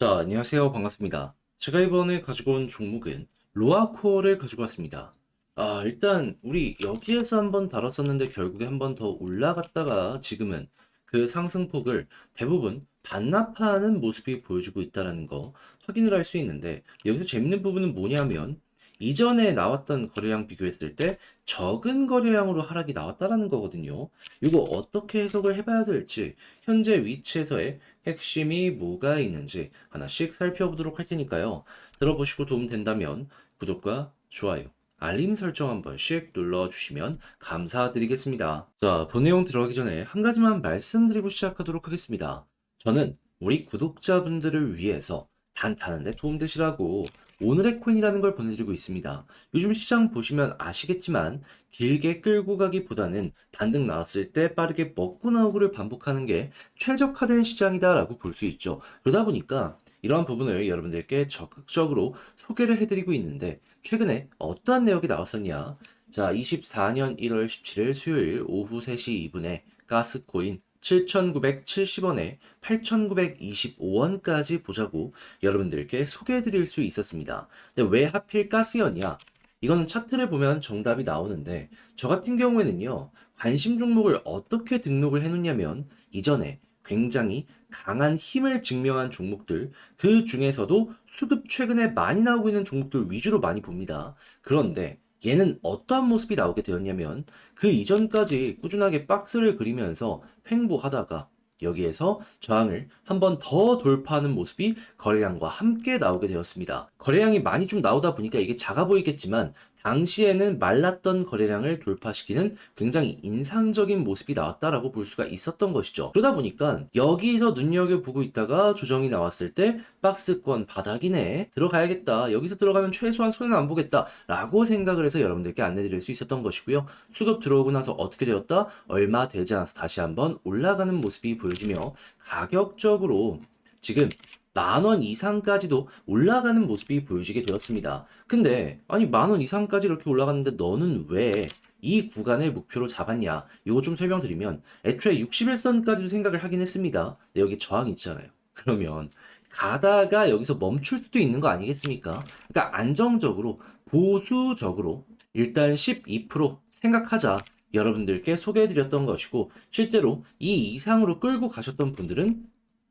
자, 안녕하세요. 반갑습니다. 제가 이번에 가지고 온 종목은 로아코어를 가지고 왔습니다. 아, 일단 우리 여기에서 한번 다뤘었는데 결국에 한번 더 올라갔다가 지금은 그 상승폭을 대부분 반납하는 모습이 보여주고 있다라는 거 확인을 할 수 있는데 여기서 재밌는 부분은 뭐냐면 이전에 나왔던 거래량 비교했을 때 적은 거래량으로 하락이 나왔다라는 거거든요. 이거 어떻게 해석을 해봐야 될지 현재 위치에서의 핵심이 뭐가 있는지 하나씩 살펴보도록 할 테니까요. 들어보시고 도움 된다면 구독과 좋아요, 알림 설정 한 번씩 눌러주시면 감사드리겠습니다. 자, 본 내용 들어가기 전에 한 가지만 말씀드리고 시작하도록 하겠습니다. 저는 우리 구독자분들을 위해서 단타는데 도움되시라고 오늘의 코인이라는 걸 보내드리고 있습니다. 요즘 시장 보시면 아시겠지만 길게 끌고 가기보다는 반등 나왔을 때 빠르게 먹고 나오고를 반복하는 게 최적화된 시장이다라고 볼 수 있죠. 그러다 보니까 이러한 부분을 여러분들께 적극적으로 소개를 해드리고 있는데 최근에 어떠한 내역이 나왔었냐? 자, 24년 1월 17일 수요일 오후 3시 2분에 가스코인 7,970원에 8,925원까지 보자고 여러분들께 소개해 드릴 수 있었습니다. 근데 왜 하필 가스였냐? 이거는 차트를 보면 정답이 나오는데 저 같은 경우에는요. 관심 종목을 어떻게 등록을 해 놓냐면 이전에 굉장히 강한 힘을 증명한 종목들 그 중에서도 수급 최근에 많이 나오고 있는 종목들 위주로 많이 봅니다. 그런데 얘는 어떠한 모습이 나오게 되었냐면 그 이전까지 꾸준하게 박스를 그리면서 횡보하다가 여기에서 저항을 한 번 더 돌파하는 모습이 거래량과 함께 나오게 되었습니다. 거래량이 많이 좀 나오다 보니까 이게 작아 보이겠지만 당시에는 말랐던 거래량을 돌파시키는 굉장히 인상적인 모습이 나왔다라고 볼 수가 있었던 것이죠. 그러다 보니까 여기서 눈여겨보고 있다가 조정이 나왔을 때 박스권 바닥이네 들어가야겠다 여기서 들어가면 최소한 손해는 안 보겠다 라고 생각을 해서 여러분들께 안내드릴 수 있었던 것이고요. 수급 들어오고 나서 어떻게 되었다? 얼마 되지 않아서 다시 한번 올라가는 모습이 보여지며 가격적으로 지금 만원 이상까지도 올라가는 모습이 보여지게 되었습니다. 근데 아니 만원 이상까지 이렇게 올라갔는데 너는 왜 이 구간을 목표로 잡았냐? 이거 좀 설명드리면 애초에 61선까지도 생각을 하긴 했습니다. 근데 여기 저항이 있잖아요. 그러면 가다가 여기서 멈출 수도 있는 거 아니겠습니까? 그러니까 안정적으로 보수적으로 일단 12% 생각하자. 여러분들께 소개해드렸던 것이고 실제로 이 이상으로 끌고 가셨던 분들은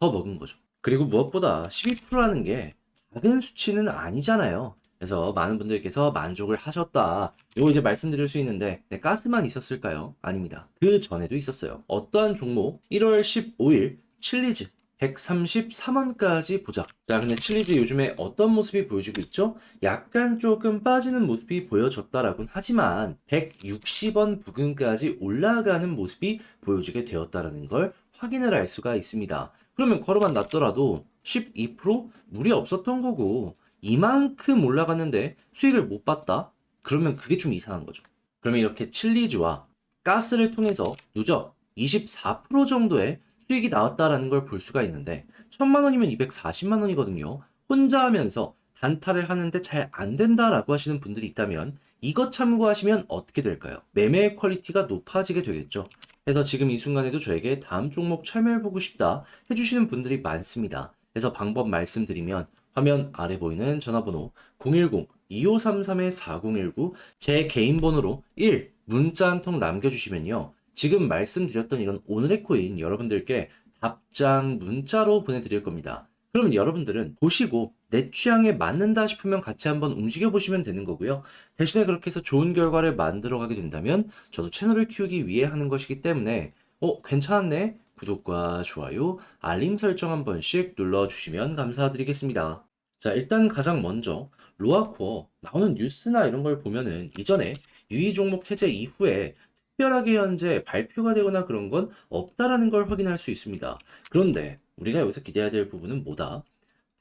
더 먹은 거죠. 그리고 무엇보다 12%라는 게 작은 수치는 아니잖아요. 그래서 많은 분들께서 만족을 하셨다. 이거 이제 말씀드릴 수 있는데 네, 가스만 있었을까요? 아닙니다. 그 전에도 있었어요. 어떠한 종목 1월 15일 칠리즈 133원까지 보자. 자, 근데 칠리즈 요즘에 어떤 모습이 보여지고 있죠? 약간 조금 빠지는 모습이 보여졌다라고는 하지만 160원 부근까지 올라가는 모습이 보여지게 되었다라는 걸 확인을 할 수가 있습니다. 그러면 걸어만 놨더라도 12% 무리 없었던 거고 이만큼 올라갔는데 수익을 못 봤다? 그러면 그게 좀 이상한 거죠. 그러면 이렇게 칠리즈와 가스를 통해서 누적 24% 정도의 수익이 나왔다라는 걸 볼 수가 있는데 천만 원이면 240만 원이거든요. 혼자 하면서 단타를 하는데 잘 안 된다라고 하시는 분들이 있다면 이것 참고하시면 어떻게 될까요? 매매의 퀄리티가 높아지게 되겠죠. 그래서 지금 이 순간에도 저에게 다음 종목 참여해보고 싶다 해주시는 분들이 많습니다. 그래서 방법 말씀드리면 화면 아래 보이는 전화번호 010-2533-4019 제 개인 번호로 1 문자 한 통 남겨주시면요. 지금 말씀드렸던 이런 오늘의 코인 여러분들께 답장 문자로 보내드릴 겁니다. 그러면 여러분들은 보시고 내 취향에 맞는다 싶으면 같이 한번 움직여 보시면 되는 거고요. 대신에 그렇게 해서 좋은 결과를 만들어 가게 된다면 저도 채널을 키우기 위해 하는 것이기 때문에 어, 괜찮았네? 구독과 좋아요, 알림 설정 한 번씩 눌러 주시면 감사드리겠습니다. 자, 일단 가장 먼저 로아코어 나오는 뉴스나 이런 걸 보면은 이전에 유의 종목 해제 이후에 특별하게 현재 발표가 되거나 그런 건 없다라는 걸 확인할 수 있습니다. 그런데 우리가 여기서 기대해야 될 부분은 뭐다?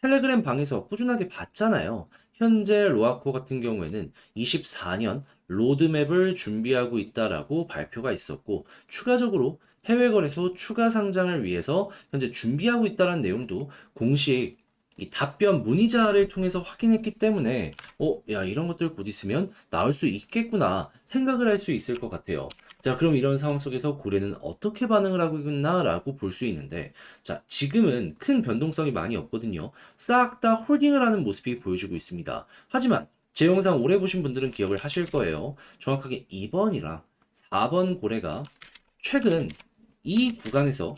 텔레그램 방에서 꾸준하게 봤잖아요. 현재 로아코 같은 경우에는 24년 로드맵을 준비하고 있다라고 발표가 있었고 추가적으로 해외 거래소 추가 상장을 위해서 현재 준비하고 있다는 내용도 공식 이 답변 문의자를 통해서 확인했기 때문에 어, 야, 이런 것들 곧 있으면 나올 수 있겠구나 생각을 할 수 있을 것 같아요. 자, 그럼 이런 상황 속에서 고래는 어떻게 반응을 하고 있나라고 볼 수 있는데, 자, 지금은 큰 변동성이 많이 없거든요. 싹 다 홀딩을 하는 모습이 보여주고 있습니다. 하지만 제 영상 오래 보신 분들은 기억을 하실 거예요. 정확하게 2번이랑 4번 고래가 최근 이 구간에서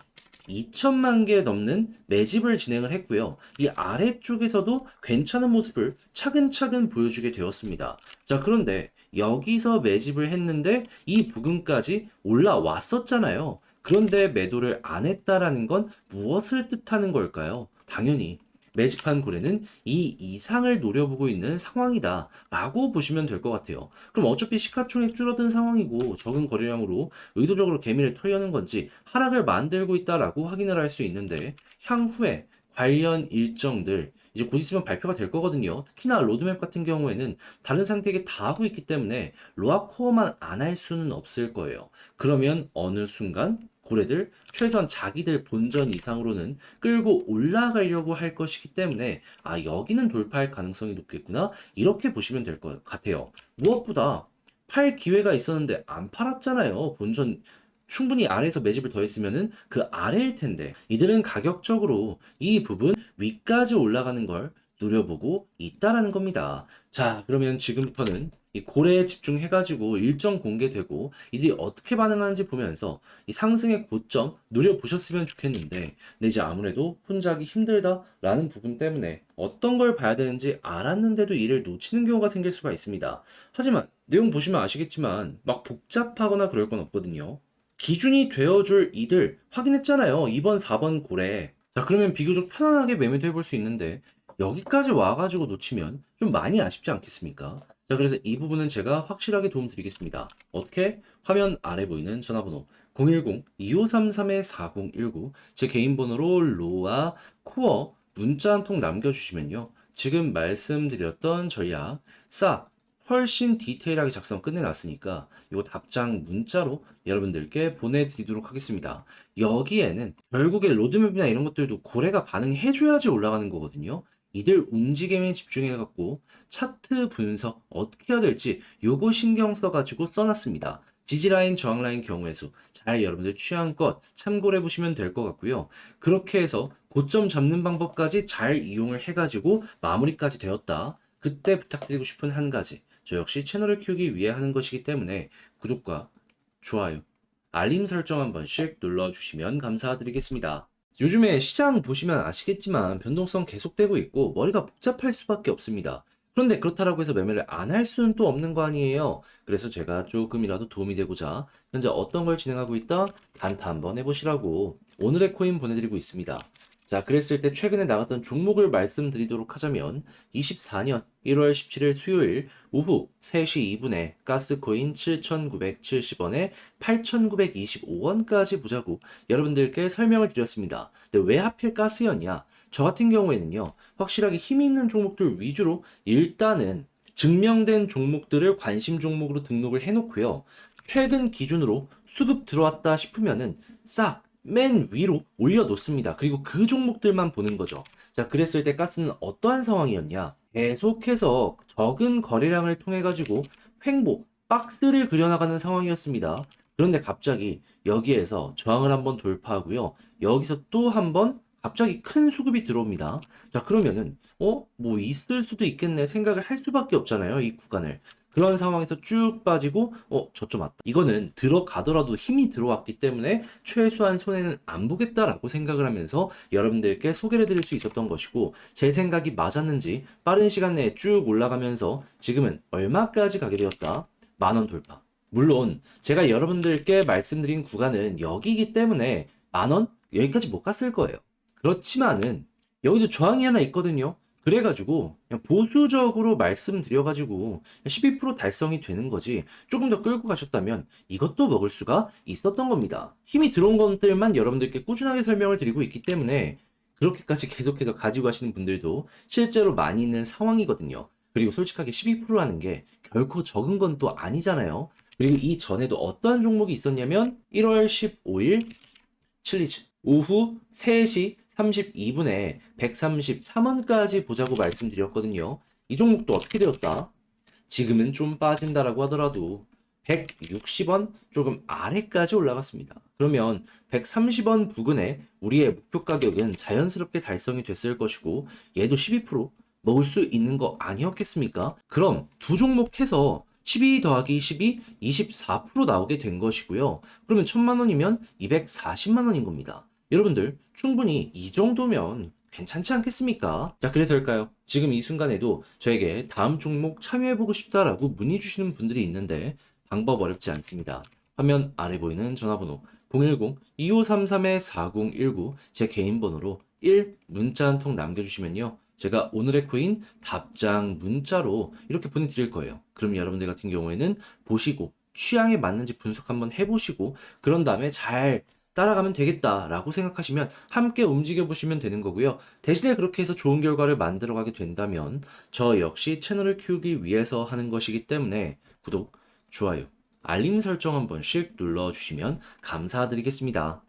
2천만 개 넘는 매집을 진행을 했고요. 이 아래쪽에서도 괜찮은 모습을 차근차근 보여주게 되었습니다. 자, 그런데 여기서 매집을 했는데 이 부근까지 올라왔었잖아요. 그런데 매도를 안 했다라는 건 무엇을 뜻하는 걸까요? 당연히 매집한 고래는 이 이상을 노려보고 있는 상황이다 라고 보시면 될 것 같아요. 그럼 어차피 시가총액 줄어든 상황이고 적은 거래량으로 의도적으로 개미를 털려는 건지 하락을 만들고 있다라고 확인을 할 수 있는데 향후에 관련 일정들 이제 곧 있으면 발표가 될 거거든요. 특히나 로드맵 같은 경우에는 다른 상태에게 다 하고 있기 때문에 로아 코어만 안 할 수는 없을 거예요. 그러면 어느 순간 고래들 최소한 자기들 본전 이상으로는 끌고 올라가려고 할 것이기 때문에 아 여기는 돌파할 가능성이 높겠구나 이렇게 보시면 될 것 같아요. 무엇보다 팔 기회가 있었는데 안 팔았잖아요. 본전 충분히 아래에서 매집을 더했으면은 그 아래일 텐데 이들은 가격적으로 이 부분 위까지 올라가는 걸 노려보고 있다라는 겁니다. 자, 그러면 지금부터는 이 고래에 집중해가지고 일정 공개되고 이들이 어떻게 반응하는지 보면서 이 상승의 고점 노려보셨으면 좋겠는데 근데 이제 아무래도 혼자 하기 힘들다라는 부분 때문에 어떤 걸 봐야 되는지 알았는데도 이를 놓치는 경우가 생길 수가 있습니다. 하지만 내용 보시면 아시겠지만 막 복잡하거나 그럴 건 없거든요. 기준이 되어줄 이들 확인했잖아요. 2번, 4번 고래. 자, 그러면 비교적 편안하게 매매도 해볼 수 있는데 여기까지 와가지고 놓치면 좀 많이 아쉽지 않겠습니까? 자, 그래서 이 부분은 제가 확실하게 도움 드리겠습니다. 어떻게? 화면 아래 보이는 전화번호 010-2533-4019 제 개인 번호로 로아 코어 문자 한 통 남겨주시면요. 지금 말씀드렸던 전략 싹 훨씬 디테일하게 작성 끝내놨으니까 이거 답장 문자로 여러분들께 보내드리도록 하겠습니다. 여기에는 결국에 로드맵이나 이런 것들도 고래가 반응해줘야지 올라가는 거거든요. 이들 움직임에 집중해갖고 차트 분석 어떻게 해야 될지 요거 신경 써가지고 써놨습니다. 지지라인, 저항라인 경우에서 잘 여러분들 취향껏 참고를 해보시면 될 것 같고요. 그렇게 해서 고점 잡는 방법까지 잘 이용을 해가지고 마무리까지 되었다. 그때 부탁드리고 싶은 한 가지. 저 역시 채널을 키우기 위해 하는 것이기 때문에 구독과 좋아요, 알림 설정 한 번씩 눌러주시면 감사드리겠습니다. 요즘에 시장 보시면 아시겠지만 변동성 계속되고 있고 머리가 복잡할 수밖에 없습니다. 그런데 그렇다라고 해서 매매를 안 할 수는 또 없는 거 아니에요. 그래서 제가 조금이라도 도움이 되고자 현재 어떤 걸 진행하고 있다 단타 한번 해보시라고 오늘의 코인 보내드리고 있습니다. 자, 그랬을 때 최근에 나갔던 종목을 말씀드리도록 하자면 24년 1월 17일 수요일 오후 3시 2분에 가스코인 7,970원에 8,925원까지 보자고 여러분들께 설명을 드렸습니다. 근데 왜 하필 가스였냐? 저 같은 경우에는요, 확실하게 힘이 있는 종목들 위주로 일단은 증명된 종목들을 관심 종목으로 등록을 해놓고요. 최근 기준으로 수급 들어왔다 싶으면은 싹 맨 위로 올려놓습니다. 그리고 그 종목들만 보는 거죠. 자, 그랬을 때 가스는 어떠한 상황이었냐? 계속해서 적은 거래량을 통해 가지고 횡보, 박스를 그려나가는 상황이었습니다. 그런데 갑자기 여기에서 저항을 한번 돌파하고요. 여기서 또 한번 갑자기 큰 수급이 들어옵니다. 자, 그러면은, 어? 뭐 있을 수도 있겠네 생각을 할 수밖에 없잖아요. 이 구간을. 그런 상황에서 쭉 빠지고, 어, 저쪽 맞다. 이거는 들어가더라도 힘이 들어왔기 때문에 최소한 손해는 안 보겠다라고 생각을 하면서 여러분들께 소개를 드릴 수 있었던 것이고, 제 생각이 맞았는지 빠른 시간 내에 쭉 올라가면서 지금은 얼마까지 가게 되었다? 만원 돌파. 물론, 제가 여러분들께 말씀드린 구간은 여기이기 때문에 만원? 여기까지 못 갔을 거예요. 그렇지만은, 여기도 저항이 하나 있거든요. 그래가지고 그냥 보수적으로 말씀드려가지고 12% 달성이 되는 거지 조금 더 끌고 가셨다면 이것도 먹을 수가 있었던 겁니다. 힘이 들어온 것들만 여러분들께 꾸준하게 설명을 드리고 있기 때문에 그렇게까지 계속해서 가지고 가시는 분들도 실제로 많이 있는 상황이거든요. 그리고 솔직하게 12%라는 게 결코 적은 건 또 아니잖아요. 그리고 이 전에도 어떠한 종목이 있었냐면 1월 15일 칠리즈 오후 3시 32분에 133원까지 보자고 말씀드렸거든요. 이 종목도 어떻게 되었다? 지금은 좀 빠진다라고 하더라도 160원 조금 아래까지 올라갔습니다. 그러면 130원 부근에 우리의 목표 가격은 자연스럽게 달성이 됐을 것이고 얘도 12% 먹을 수 있는 거 아니었겠습니까? 그럼 두 종목 해서 12 더하기 12, 24% 나오게 된 것이고요. 그러면 1000만 원이면 240만 원인 겁니다. 여러분들 충분히 이 정도면 괜찮지 않겠습니까? 자, 그래서일까요? 지금 이 순간에도 저에게 다음 종목 참여해보고 싶다라고 문의 주시는 분들이 있는데 방법 어렵지 않습니다. 화면 아래 보이는 전화번호 010-2533-4019 제 개인 번호로 1 문자 한 통 남겨주시면요. 제가 오늘의 코인 답장 문자로 이렇게 보내드릴 거예요. 그럼 여러분들 같은 경우에는 보시고 취향에 맞는지 분석 한번 해보시고 그런 다음에 잘 따라가면 되겠다라고 생각하시면 함께 움직여 보시면 되는 거고요. 대신에 그렇게 해서 좋은 결과를 만들어 가게 된다면 저 역시 채널을 키우기 위해서 하는 것이기 때문에 구독, 좋아요, 알림 설정 한 번씩 눌러 주시면 감사드리겠습니다.